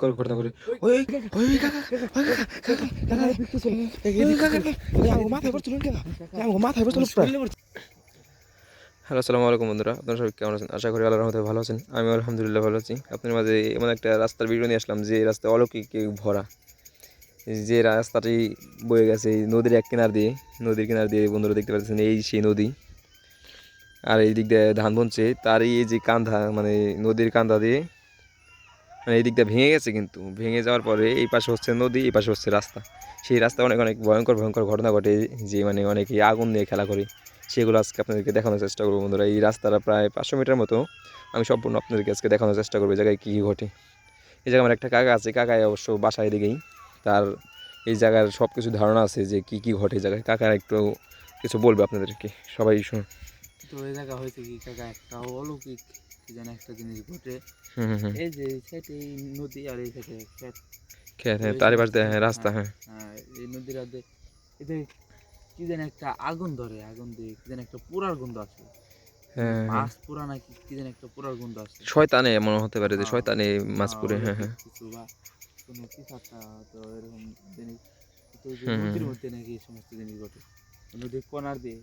করে ঘটনা করে। ওই ওই কাকা কাকা কাকা কাকা এই কাকা আমার মাথায় পড়ছিল কাকা মাথায় পড়ছিল হ্যালো আসসালামু আলাইকুম বন্ধুরা। আপনারা সবাই কেমন আছেন? আশা করি রহমতে ভালো আছেন। আমি আলহামদুলিল্লাহ ভালো আছি। আপনার মাঝে এমন একটা রাস্তার ভিডিও নিয়ে আসলাম যে রাস্তা অলৌকিকে ভরা। যে রাস্তাটি বয়ে গেছে নদীর এক কিনার দিয়ে নদীর কিনার দিয়ে বন্ধুরা দেখতে পাচ্ছেন এই সেই নদী। আর এই দিক দিয়ে ধান বনছে তারই এই যে কান্ধা মানে নদীর কান্ধা দিয়ে মানে এই দিকটা ভেঙে গেছে কিন্তু। ভেঙে যাওয়ার পরে এই পাশে হচ্ছে নদী, এই পাশে হচ্ছে রাস্তা। সেই রাস্তা অনেক অনেক ভয়ঙ্কর ভয়ঙ্কর ঘটনা ঘটে যে মানে অনেকে আগুন নিয়ে খেলা করে। সেগুলো আজকে আপনাদেরকে দেখানোর চেষ্টা করব বন্ধুরা। এই রাস্তাটা প্রায় পাঁচশো মিটার মতো। আমি সম্পূর্ণ আপনাদেরকে আজকে দেখানোর চেষ্টা করব জায়গায় কী ঘটে। এই জায়গায় আমার একটা কাকা আছে। কাকায় অবশ্য বাসায় দিকেই তার এই জায়গার সব কিছু ধারণা আছে যে কী কী ঘটে জায়গায়। কাকা একটু কিছু বলবে আপনাদেরকে। সবাই শুনুন। তো এই জায়গা হয়েছে কি? কাকা একটা অলৌকিক কি যেন একটা জিনিস ঘটে। এই যে সাইডে নদী আর এই সাইডে ক্ষেত। খেয়ে হ্যাঁ তারই পাশ দিয়ে হ্যাঁ রাস্তা হ্যাঁ হ্যাঁ। এই নদীর আদে এতে কি যেন একটা আগুন ধরে আগুন দিয়ে কি যেন একটা পুরার গন্ধ আছে। হ্যাঁ হ্যাঁ। মাছ পুরা নাকি কি যেন একটা পুরার গন্ধ আছে। শয়তানে মনে হতে পারে যে হ্যাঁ। শয়তানে মাছ পুরে হ্যাঁ হ্যাঁ। কিছু বা কোনো কিছু একটা তো এরকম জিনিস। তো নদীর মধ্যে নাকি এই সমস্ত জিনিস ঘটে। নদীর কোনার দিয়ে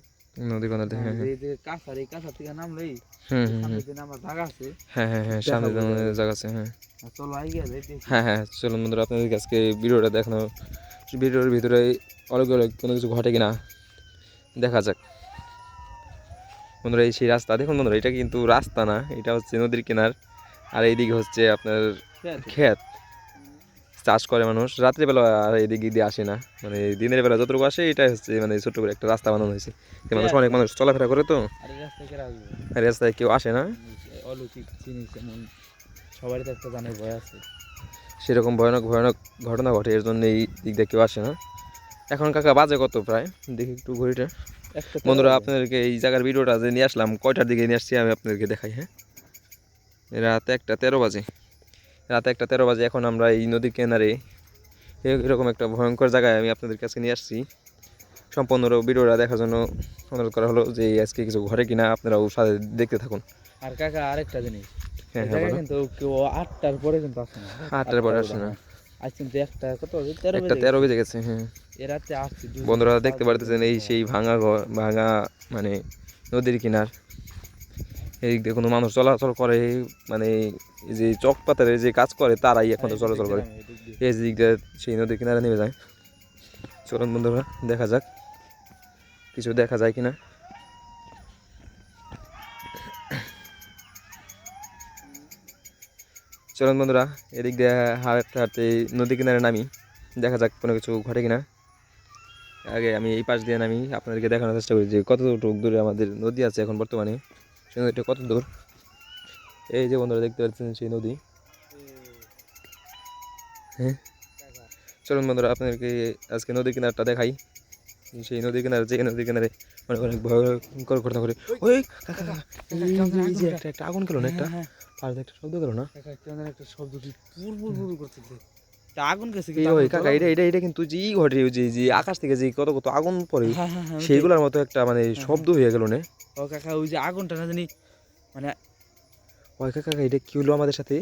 নদী কোনাতে হ্যাঁ হ্যাঁ। এই যে কাঁচার এই থেকে নামলেই হুম সামনে যে নামার জায়গা আছে হ্যাঁ হ্যাঁ হ্যাঁ সামনে। জায়গা আছে হ্যাঁ। চলো আই গিয়ে যাই হ্যাঁ হ্যাঁ চলুন বন্ধুরা আপনাদেরকে আজকে ভিডিওটা দেখানো ভিডিওর ভিতরে অনেক অনেক কোনো কিছু ঘটে কিনা দেখা যাক। বন্ধুরা এই সেই রাস্তা দেখুন বন্ধুরা এটা কিন্তু রাস্তা না এটা হচ্ছে নদীর কিনার আর এইদিকে হচ্ছে আপনার ক্ষেত চাষ করে মানুষ। রাত্রিবেলা আর এইদিক দিয়ে আসে না। মানে দিনের বেলা যতটুকু আসে এটাই হচ্ছে মানে ছোট্ট করে একটা রাস্তা বানানো হয়েছে। মানুষ অনেক মানুষ চলাফেরা করে তো। রাস্তায় কেউ আসে না। সবারই তো একটা জানার ভয় আছে। সেরকম ভয়ানক ভয়ানক ঘটনা ঘটে এর জন্য এই দিক দিয়ে কেউ আসে না। এখন কাকা বাজে কত প্রায়? দেখি একটু ঘড়িটা। বন্ধুরা আপনাদেরকে এই জায়গার ভিডিওটা যে নিয়ে আসলাম কয়টার দিকে নিয়ে আসছি আমি আপনাদেরকে দেখাই হ্যাঁ? রাত একটা তেরো বাজে। রাত একটা তেরো বাজে এখন আমরা এই নদীর কিনারে এরকম একটা ভয়ঙ্কর জায়গায় আমি আপনাদের কাছে নিয়ে আসছি। সম্পূর্ণ ভিডিওটা দেখার জন্য অনুরোধ করা হলো যে আজকে কিছু ঘরে কিনা আপনারাও সাথে দেখতে থাকুন। আর কাকা আরেকটা জিনিস। হ্যাঁ হ্যাঁ কিন্তু কেউ আটটার পরে কিন্তু আসে না। আটটার পরে আসে না। আজ কিন্তু একটা কত? তেরো একটা বেজে তেরো গেছে। বেজে গেছে হ্যাঁ। এ আসছে বন্ধুরা দেখতে পারতেছেন এই সেই ভাঙা ঘর ভাঙা মানে নদীর কিনার। এই দিয়ে কোনো মানুষ চলাচল করে মানে যে চক পাতারে যে কাজ করে তারাই এখন চলাচল করে। এই দিক যে দিক দিয়ে সেই নদীর কিনারে নেমে যায়। চলুন বন্ধুরা দেখা যাক। কিছু দেখা যায় কিনা। চলুন বন্ধুরা এদিক দিয়ে হাঁটতে হাঁটতে নদী কিনারে নামি। দেখা যাক কোনো কিছু ঘটে কিনা। আগে আমি এই পাশ দিয়ে নামি। আপনাদেরকে দেখানোর চেষ্টা করি যে কতটুকু দূরে আমাদের নদী আছে এখন বর্তমানে। সেই নদীটা কত দূর এই যে বন্ধুরা দেখতে পাচ্ছেন সেই নদী। হ্যাঁ? চলুন বন্ধুরা আপনাদেরকে আজকে নদী কিনারটা দেখাই। সেই নদী কিনারে যে নদী কিনারে অনেক অনেক ভয়ঙ্কর ঘটনা করে ওই একটা একটা আগুন গেল না একটা? হ্যাঁ, হ্যাঁ, একটা শব্দ গেল না? একটা শব্দ। আগুন গেছে ওই কাকা এটা এটা এটা কিন্তু যে ঘটে ওই যে যে আকাশ থেকে যে কত কত আগুন পড়ে হ্যাঁ, সেইগুলোর মতো একটা মানে শব্দ হয়ে গেল না? ও কাকা ওই যে আগুনটা না জানি মানে ওই কাকা এটা কি হলো আমাদের সাথে?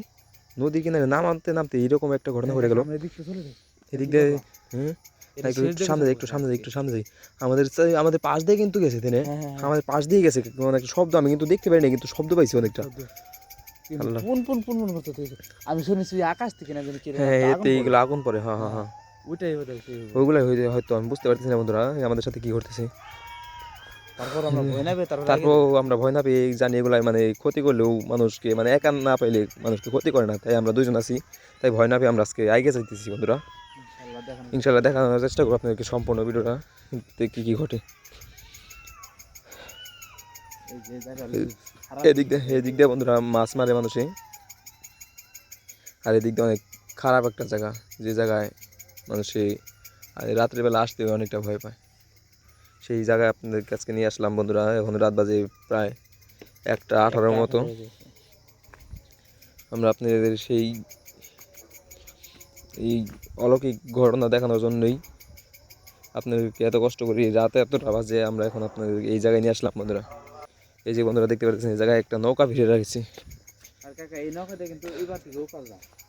নদী কিনারে নামতে একটা ঘটনা ঘটে গেল। এদিক দিয়ে হুম? সামনে যাই, একটু সামনে যাই, একটু সামনে যাই। আমাদের আমাদের পাশ দিয়ে কিন্তু গেছে তিনি হ্যাঁ, হ্যাঁ, হ্যাঁ। আমাদের পাশ দিয়ে গেছে অনেক শব্দ আমি কিন্তু দেখতে পারিনি কিন্তু শব্দ পাইছি অনেকটা। শব্দ। কিন্তু পুন পুন পুন পুন করতে আমি শুনেছি আকাশ থেকে না জানি হ্যাঁ এতে। এইগুলো আগুন পড়ে হ্যাঁ হ্যাঁ হ্যাঁ। ওইটাই। ওইগুলাই হয়তো হয়তো আমি বুঝতে পারতেছি না বন্ধুরা আমাদের সাথে কি ঘটতেছে। তারপর আমরা ভয় নেবে তারপর তারপর আমরা ভয় না পেয়ে জানি এগুলাই মানে ক্ষতি করলেও মানুষকে মানে একা না পাইলে মানুষকে ক্ষতি করে না। তাই আমরা দুজন আছি তাই ভয় না পেয়ে আমরা আজকে আগে যাইতেছি বন্ধুরা। ইনশাল্লাহ দেখানোর চেষ্টা করব আপনাদেরকে সম্পূর্ণ ভিডিওটা কি কি ঘটে। এদিক দিয়ে এদিক দিয়ে বন্ধুরা মাছ মারে মানুষে। আর এদিক দিয়ে অনেক খারাপ একটা জায়গা যে জায়গায় মানুষে আর রাত্রিবেলা আসতে অনেকটা ভয় পায়। সেই জায়গায় আপনাদের কাছকে নিয়ে আসলাম বন্ধুরা। এখন রাত বাজে প্রায় একটা আঠারোর মতো। আমরা আপনাদের সেই এই অলৌকিক ঘটনা দেখানোর জন্যই আপনাদেরকে এত কষ্ট করি রাতে এতটা বাজে আমরা এখন আপনাদের এই জায়গায় নিয়ে আসলাম বন্ধুরা। এই যে বন্ধুরা দেখতে পাচ্ছেন এই জায়গায় একটা নৌকা ভিড়ে রাখছি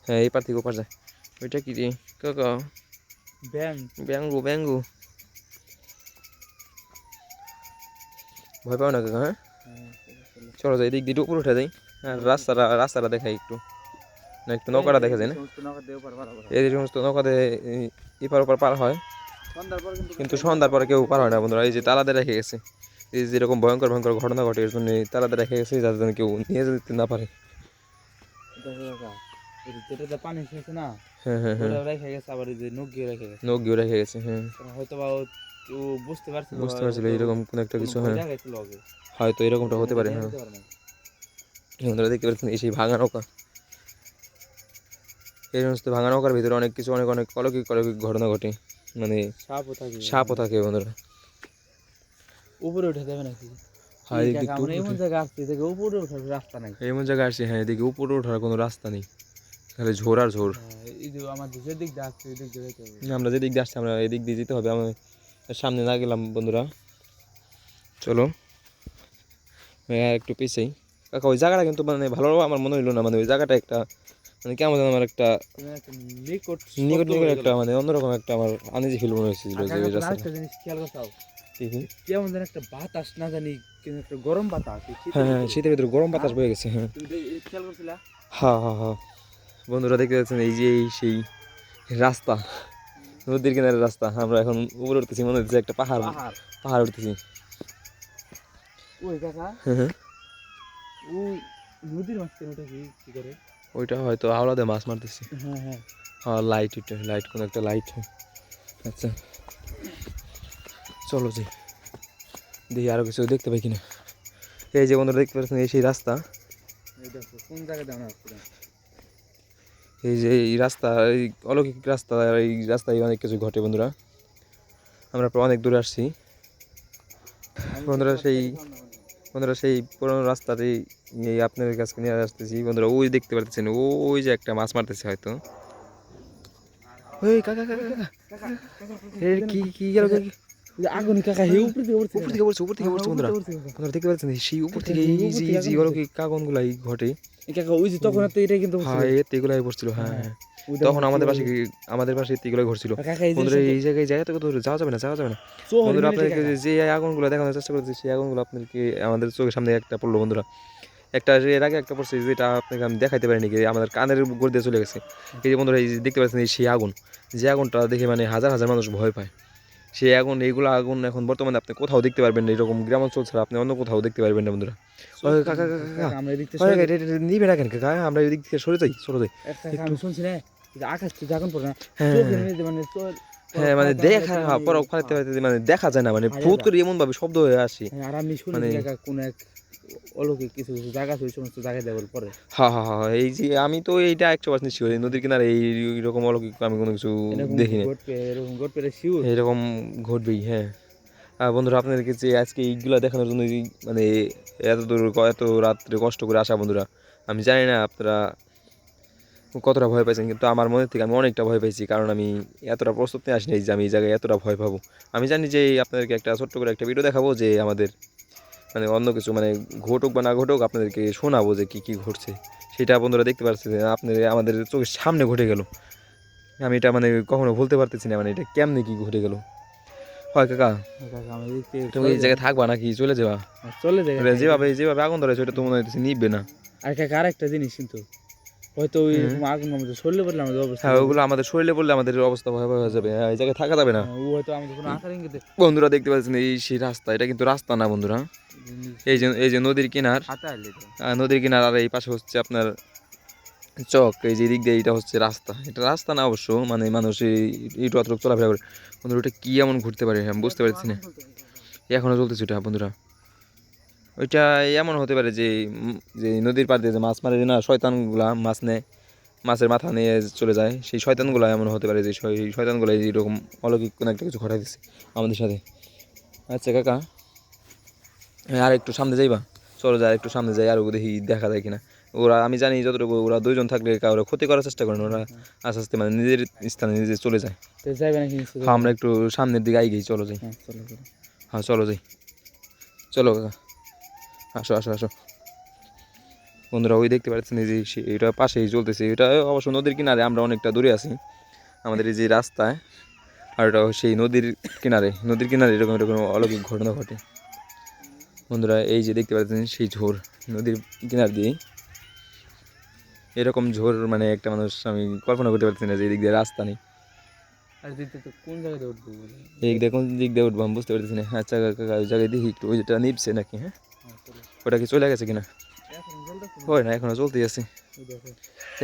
হ্যাঁ এই পার থেকে ওপার যায়। ওইটা কি রে? কাকা? ব্যাং ব্যাঙ্গু ব্যাঙ্গু ভয় পাও না কাকা হ্যাঁ? চলো। যাই দিক দিয়ে উপরে উঠে যাই। আর রাস্তাটা রাস্তাটা দেখাই একটু। না একটু নৌকাটা দেখা যায় না? এই সমস্ত নৌকাতে এপার ওপার পার হয়। কিন্তু সন্ধ্যার পরে কেউ পার হয় না বন্ধুরা। এই যে তালাতে রেখে গেছে। এই যে যেরকম ভয়ঙ্কর ভয়ঙ্কর ঘটনা ঘটে এর জন্য তালাতে রেখে গেছে যাতে কেউ নিয়ে যেতে না পারে। দেখো কাকা এই যে যেটাতে পানি শেষে না হ্যাঁ হ্যাঁ হ্যাঁ। রেখে গেছে আবার এই যে নৌকি রেখে গেছে। নৌকিও রেখে গেছে হ্যাঁ। হয়তো বা ও বুঝতে পারছিল বুঝতে পারছিল এরকম কোনো একটা কিছু হ্যাঁ হয়তো এরকমটা হতে পারে হ্যাঁ না। বন্ধুরা দেখতে পাচ্ছেন এই সেই ভাঙা নৌকা। এই সমস্ত ভাঙা নৌকার ভিতরে অনেক কিছু অনেক অনেক অলৌকিক অলৌকিক ঘটনা ঘটে। মানে সাপও থাকে। সাপও থাকে বন্ধুরা। উপরে উঠে যাবে নাকি? হ্যাঁ এই এই কাকা, দিকটা আমরা এমন জায়গা আসছি থেকে উপরে ওঠার রাস্তা নাই। এমন জায়গায় আসছে হ্যাঁ এদিকে উপরে ওঠার কোনো রাস্তা নেই। খালি ঝোর আর ঝোর হ্যাঁ, এই যে আমাদের যে দিক দিয়ে আসছে আমরা যেদিক দিয়ে আসছি আমরা এদিক দিয়ে যেতে হবে। আমি সামনে না গেলাম বন্ধুরা। চলো। একটু পিছেই কাকা ওই জায়গাটা কিন্তু মানে ভালো আমার মনে হইল না মানে ওই জায়গাটা একটা মানে কেমন আমার একটা নিকট নিকট নিকট হয়ে একটা। মানে অন্যরকম একটা আমার আনিজি ফিল মনে হয়েছিল যে ওই তুমি জিনিস খেয়াল করতাও কি কি? কেমন যেন একটা বাতাস না জানি একটা গরম বাতাস হ্যাঁ হ্যাঁ শীতের ভিতরে গরম বাতাস বয়ে গেছে হ্যাঁ। খেয়াল করছিলা? হ্যাঁ হ্যাঁ হ্যাঁ বন্ধুরা দেখতে পাচ্ছেন এই যে এই সেই রাস্তা। নদীর কিনারের রাস্তা আমরা এখন উপরে উঠতেছি মনে হচ্ছে একটা পাহাড় পাহাড়। উঠতেছি। ওই কাকা? হ্যাঁ হ্যাঁ। নদীর মাঝখানে ওটা কি কি করে? ওইটা হয়তো আওলাদে মাছ মারতেছি। হ্যাঁ হ্যাঁ। হ্যাঁ লাইট ওইটা লাইট কোনো একটা লাইট আচ্ছা। চলো যাই দেখি আরও কিছু দেখতে পাই কিনা। এই যে বন্ধুরা দেখতে পাচ্ছেন এই সেই রাস্তা। কোন জায়গায় এই যে এই রাস্তা, এই অলৌকিক রাস্তা, এই রাস্তায় অনেক কিছু ঘটে বন্ধুরা। আমরা অনেক দূরে আসছি। বন্ধুরা সেই- বন্ধুরা সেই পুরোনো রাস্তাতেই এই আপনাদের কাছে নিয়ে আসতেছি। বন্ধুরা ওই দেখতে পারতেছেন ওই যে একটা মাছ মারতেছে হয়তো। কাকা কাকা কি কি গেল আগুন কাকা হে উপরে দিয়ে উঠছে উপর থেকে পড়ছে উপর থেকে পড়ছে বন্ধুরা। বন্ধুরা দেখতে পাচ্ছেন সেই উপর থেকে এই যে এই যে অলৌকিক কাগনগুলাই ঘটে। কাকা ওই যে তখন তো এটা কিন্তু হ্যাঁ এতে এগুলাই পড়ছিল হ্যাঁ হ্যাঁ তখন আমাদের পাশে আমাদের পাশে এগুলাই ঘটছিল। বন্ধুরা এই জায়গায় জায়গা তো যাওয়া যাবে না যাওয়া যাবে না। বন্ধুরা আপনাদেরকে যে আগুনগুলো দেখানোর চেষ্টা করছি সেই আগুনগুলো আপনাদেরকে আমাদের চোখের সামনে একটা পড়ল বন্ধুরা। একটা এর আগে একটা পড়ছে যেটা আপনাকে আমি দেখাইতে পারিনি কি আমাদের কানের দিয়ে চলে গেছে। এই যে বন্ধুরা এই দেখতে পাচ্ছেন এই সেই আগুন। যে আগুনটা দেখে মানে হাজার হাজার মানুষ ভয় পায়। সেই আগুন এইগুলো আগুন এখন বর্তমানে আপনি কোথাও দেখতে পারবেন না এরকম গ্রাম অঞ্চল ছাড়া আপনি অন্য কোথাও দেখতে পারবেন না বন্ধুরা। কাকা কাকা নিবে না কেন? কাকা আমরা এদিক থেকে সরে যাই সরে যাই। একটা শুনছি না আকাশ তো যখন পড়ে না হ্যাঁ। মানে হ্যাঁ মানে দেখা পরে হ্যাঁ, মানে ফালাতে মানে দেখা যায় না মানে ভূত ফুট করে এমন ভাবে শব্দ হয়ে আসে। হ্যাঁ, আর আমি শুনি মানে- কোন এক অলৌকিক কিছু কিছু জায়গা আছে ওই সমস্ত জায়গায় দেওয়ার পরে। হ্যাঁ হ্যাঁ হ্যাঁ এই যে আমি তো এইটা একশো পার্সেন্ট শিওর নদীর কিনারে এই রকম অলৌকিক আমি কোনো কিছু দেখিনি এরকম ঘটবে শিওর এরকম ঘটবেই হ্যাঁ। আর বন্ধুরা আপনাদেরকে যে আজকে এইগুলো দেখানোর জন্য মানে এত দূর এত রাত্রে কষ্ট করে আসা বন্ধুরা আমি জানি না আপনারা কতটা ভয় পাইছেন কিন্তু আমার মনে থেকে আমি অনেকটা ভয় পাইছি কারণ আমি এতটা প্রস্তুত নিয়ে আসিনি যে আমি এই জায়গায় এতটা ভয় পাবো। আমি জানি যে আপনাদেরকে একটা ছোট্ট করে একটা ভিডিও দেখাবো যে আমাদের মানে অন্য কিছু মানে ঘটুক বা না ঘটুক আপনাদেরকে শোনাবো যে কী কী ঘটছে। সেটা বন্ধুরা দেখতে পাচ্ছেন আপনাদের আমাদের চোখের সামনে ঘটে গেল। আমি এটা মানে কখনো বলতে পারতেছি না মানে এটা কেমনে কি ঘটে গেল। হয় কাকা তুমি এই জায়গায় থাকবা নাকি? চলে যাবা? চলে যাবে যেভাবে যেভাবে আগুন ধরেছে ওটা তোমার মনে হইতেছে নিবে না। আর কাকা আরেকটা জিনিস কিন্তু হয়তো ওই আগুন আমাদের শরীরে পড়লে আমাদের অবস্থা হ্যাঁ ওগুলো আমাদের শরীরে পড়লে আমাদের অবস্থা ভয়াবহ হয়ে যাবে। হ্যাঁ, এই জায়গায় থাকা যাবে না। হ্যাঁ, ও হয়তো আমাদের কোনো আকার ইঙ্গিতে বন্ধুরা দেখতে পাচ্ছেন এই সেই রাস্তা এটা কিন্তু রাস্তা না বন্ধুরা। এই যে এই যে নদীর কিনার। নদীর কিনার আর এই পাশে হচ্ছে আপনার চক এই যে দিক দিয়ে এটা হচ্ছে রাস্তা। এটা রাস্তা না অবশ্য মানে মানুষ এই- অতটুকু চলাফেরা করে। বন্ধুরা ওটা কি এমন ঘুরতে পারে? আমি বুঝতে পারছি না। এখনও চলতেছে ওটা বন্ধুরা। ওইটা এমন হতে পারে যে যে নদীর পাড় দিয়ে যে মাছ মারে না শয়তানগুলা মাছ নেয় মাছের মাথা নিয়ে চলে যায়। সেই শয়তানগুলো এমন হতে পারে যে সেই শয়তানগুলো এইরকম অলৌকিক কোনো একটা কিছু ঘটাই দিচ্ছে আমাদের সাথে। আচ্ছা কাকা। হ্যাঁ আর একটু সামনে যাইবা। চলো যাই একটু সামনে যাই আর দেখি দেখা যায় কিনা। ওরা আমি জানি যতটুকু ওরা দুইজন থাকলে কারও ক্ষতি করার চেষ্টা করেন ওরা আস্তে আস্তে মানে নিজের স্থানে নিজে চলে যায়। আমরা একটু সামনের দিকে আই গেই চলো যাই। হ্যাঁ হ্যাঁ চলো যাই। চলো কাকা। আসো আসো আসো। বন্ধুরা ওই দেখতে পাচ্ছেন এই যে এটা পাশেই চলতেছে। এটা অবশ্য নদীর কিনারে আমরা অনেকটা দূরে আছি। আমাদের এই যে রাস্তায় আর এটা সেই নদীর কিনারে। নদীর কিনারে এরকম এরকম অলৌকিক ঘটনা ঘটে। বন্ধুরা এই যে দেখতে পাচ্ছেন সেই ঝোর নদীর কিনার দিয়ে এরকম ঝোর মানে একটা মানুষ আমি কল্পনা করতে পারছি না যে এই দিক দিয়ে রাস্তা নেই। এই দিক দিয়ে কোন দিক দিয়ে উঠবো আমি বুঝতে পারতেছি না। আচ্ছা কাকা ওই জায়গায় দেখি একটু। ওই যেটা নিপছে নাকি হ্যাঁ। ওটা কি চলে গেছে কিনা? হয় না, এখনও চলতেই আছে।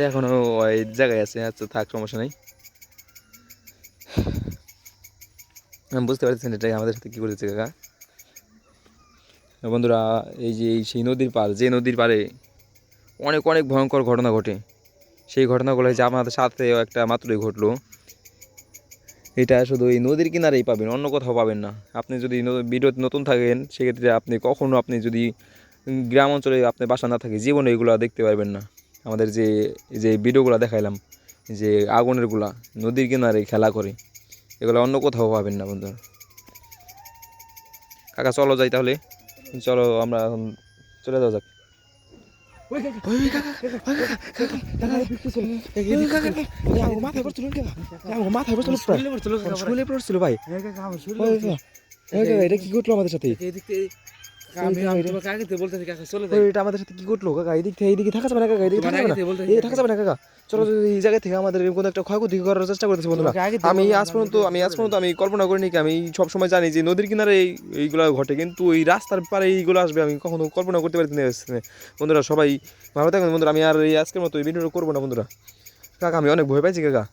এখনও ওই জায়গায় আছে আচ্ছা থাক, সমস্যা নেই। আমি বুঝতে পারছি এটাই আমাদের সাথে কী করেছে কাকা। বন্ধুরা, এই যে সেই নদীর পার যে নদীর পারে অনেক অনেক ভয়ঙ্কর ঘটনা ঘটে। সেই ঘটনাগুলো যে আমাদের সাথে একটা মাত্রই ঘটলো। এটা শুধু এই নদীর কিনারেই পাবেন, অন্য কোথাও পাবেন না। আপনি যদি ভিডিওতে নতুন থাকেন, সেক্ষেত্রে আপনি কখনো আপনি যদি গ্রাম অঞ্চলে আপনি বাসা না থাকে, জীবনে এগুলো দেখতে পারবেন না। আমাদের যে যে ভিডিওগুলো দেখাইলাম, যে আগুনেরগুলা নদীর কিনারে খেলা করে, এগুলো অন্য কোথাও পাবেন না বন্ধুরা। কাকা, চলো যাই তাহলে। চলো, আমরা এখন চলে যাওয়া যাক। মাথায় পড়ছিল মাথায় পড়ছিল প্রায়। পড়ছিল ভাই হ্যাঁ এটা কি ঘটলো আমাদের সাথে আমি- ওই আমি কাকা, তোমাকে আগে থেকে বলতেছি, কাকা, চলে ওই যাই। এটা আমাদের সাথে কি ঘটলো কাকা? এদিক থেকে এইদিকে থাকা যাবে না কাকা? এদিকে থাকা যাবে না? এই থাকা যাবে না কাকা? চলো এই জায়গা থেকে আমাদের কোনো একটা ক্ষয়ক্ষতি করার চেষ্টা করতেছি বন্ধুরা। তোমাকে আগে থেকে আমি আজ পর্যন্ত আমি আজ পর্যন্ত আমি কল্পনা করিনি কি আমি সবসময় জানি যে নদীর কিনারে এইগুলো ঘটে কিন্তু এই রাস্তার পারে এইগুলো আসবে আমি কখনো কল্পনা করতে পারি না বন্ধুরা সবাই ভালো থাকবেন বন্ধুরা। আমি আর এই আজকের মতো এই ভিডিওটা করব না বন্ধুরা। কাকা আমি অনেক ভয় পাইছি কাকা।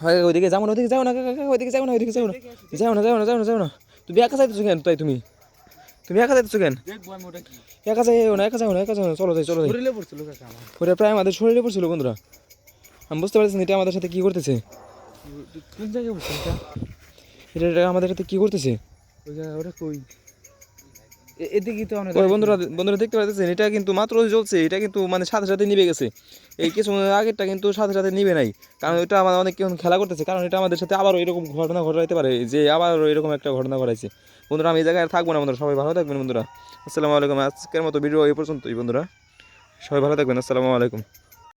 হয় ওইদিকে যাব না ওইদিকে যাও না কাকা ওইদিকে যাও না ওইদিকে যাও না যাও না যাও না যাও না। তুমি একা যাইতেছো কেন তাই তুমি? তুমি একা যাইতেছো কেন? না একা যাও না একা যাও না। চলো যাই চলো যাই। ওটা প্রায় আমাদের শরীরে পড়ছিল বন্ধুরা। আমি বুঝতে পারছি এটা আমাদের সাথে কি করতেছে। কোন জায়গায় পড়ছিল এটা? এটা এটা আমাদের সাথে কি করতেছে? ওটা কই? তো বন্ধুরা বন্ধুরা দেখতে পাচ্ছেন এটা কিন্তু মাত্র জ্বলছে এটা কিন্তু মানে সাথে সাথে নিভে গেছে। এই কিছু আগেরটা কিন্তু সাথে সাথে নিবে নাই কারণ এটা আমার অনেক খেলা করতেছে কারণ এটা আমাদের সাথে আবারও এরকম ঘটনা ঘটাইতে পারে যে আবারও এরকম একটা ঘটনা ঘটাইছে। বন্ধুরা, আমি এই জায়গায় থাকব না বন্ধুরা, সবাই ভালো থাকবেন বন্ধুরা। আসসালামু আলাইকুম, আজকের মতো ভিডিও এই পর্যন্তই বন্ধুরা। সবাই ভালো থাকবেন, আসসালামু আলাইকুম।